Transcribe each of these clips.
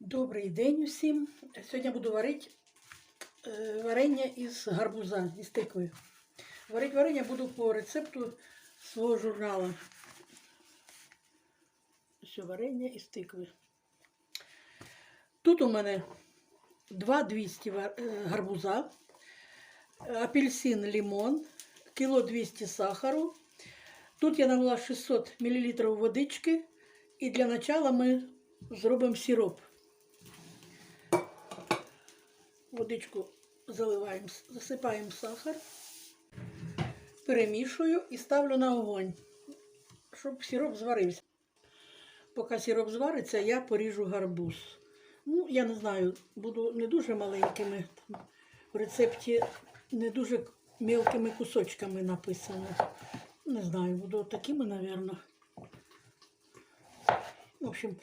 Добрий день усім. Сьогодні буду варити е, варення із гарбуза, із тикви. Варити варення буду по рецепту свого журналу. Все, варення із тикви. Тут у мене 2,200 ва- е, гарбуза, апельсин, лимон, кіло 200 сахару. Тут я налила 600 мл водички. І для начала ми зробимо сироп. Водичку заливаємо, засипаємо сахар, перемішую і ставлю на огонь, щоб сироп зварився. Поки сироп звариться, я поріжу гарбуз. Ну, я не знаю, буду не дуже маленькими. В рецепті не дуже мелкими кусочками написано. Не знаю, буду такими, мабуть. В общем,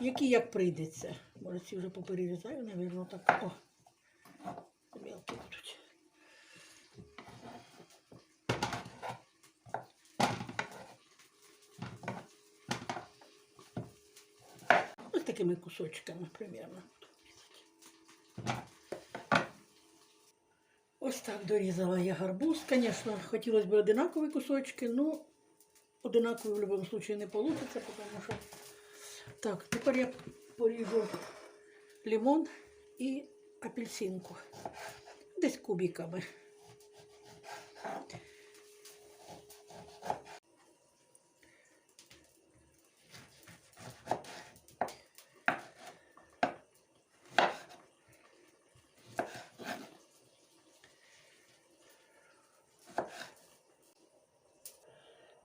які як прийдеться. Може, ці вже поперерізаю, мабуть, так. О, такими кусочками примерно. Ось так дорізала я гарбуз. Звісно, хотілося б одинакові кусочки, ну одинакові в будь-якому випадку не вийде, тому що. Так, тепер я поріжу лимон і апельсинку. Десь кубиками.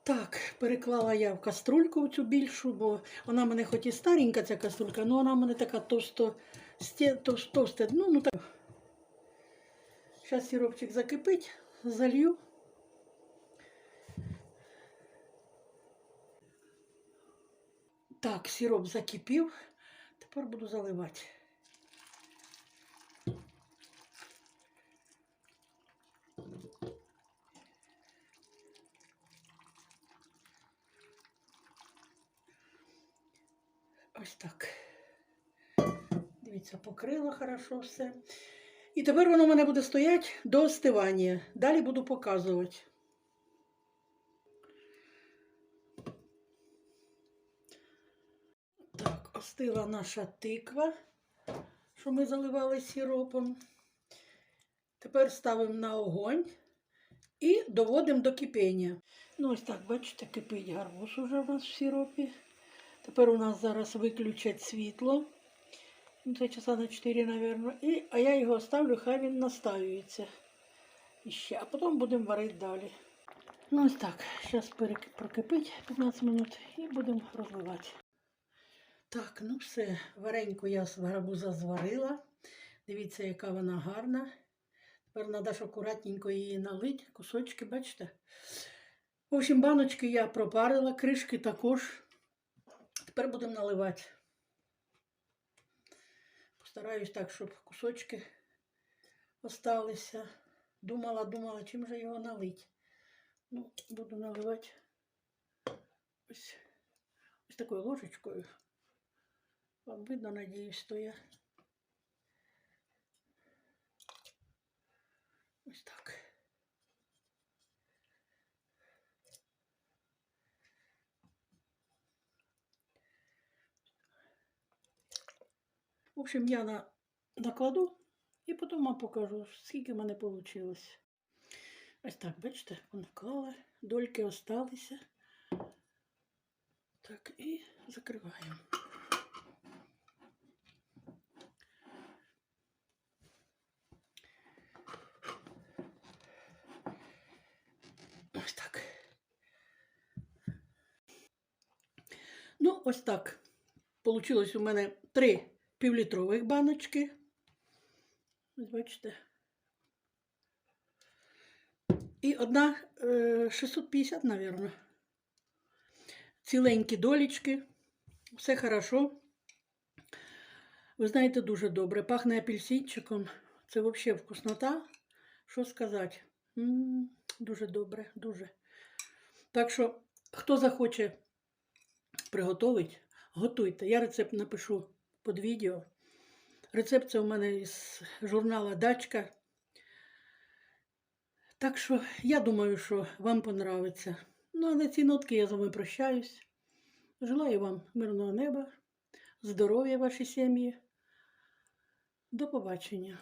Так, переклала я в каструльку цю більшу, бо вона мене хоч і старенька ця каструлька, але вона в мене така товсто, сте, товс, товсте дно. Ну, так. Зараз сиропчик закипить, залью. Так, сироп закипів. Тепер буду заливати. Ось так. Дивіться, покрила хорошо все. І тепер воно в мене буде стояти до остивання. Далі буду показувати. Так, остила наша тиква, що ми заливали сиропом. Тепер ставимо на огонь і доводимо до кипіння. Ну, ось так, бачите, кипить гарбуз уже у нас в сиропі. Тепер у нас зараз виключать світло. Ну, Це часа на 4, мабуть. І, а я його ставлю, хай він настаюється. Іще. А потім будемо варити далі. Ну ось так. Зараз прокипить 15 минут і будемо розливати. Так, ну все, вареньку я з гарбуза зварила. Дивіться, яка вона гарна. Тепер треба ж акуратненько її налити. Кусочки, бачите? В общем, баночки я пропарила, кришки також. Тепер будемо наливати. Постараюсь так, щоб кусочки осталися. Думала, думала, чим же його налить. Ну, буду наливати ось, ось такою ложечкою. Вам видно, надіюсь, то я. Ось так. В общем, я на, накладу і потім вам покажу, скільки в мене вийшло. Ось так, бачите, наклала, дольки осталися. Так, і закриваємо. Ось так. Ну, ось так. Получилось у мене три півлітрових баночки. Ось бачите. І одна е, 650, мабуть. Ціленькі долічки. Все хорошо. Ви знаєте, дуже добре. Пахне апельсинчиком. Це взагалі вкуснота. Що сказати? М, Дуже добре, дуже. Так що, хто захоче приготувати, готуйте. Я рецепт напишу під відео. Рецепт це у мене із журнала Дачка. Так що я думаю, що вам понравиться. Ну, а на ці нотки я з вами прощаюсь. Желаю вам мирного неба, здоров'я вашій сім'ї. До побачення.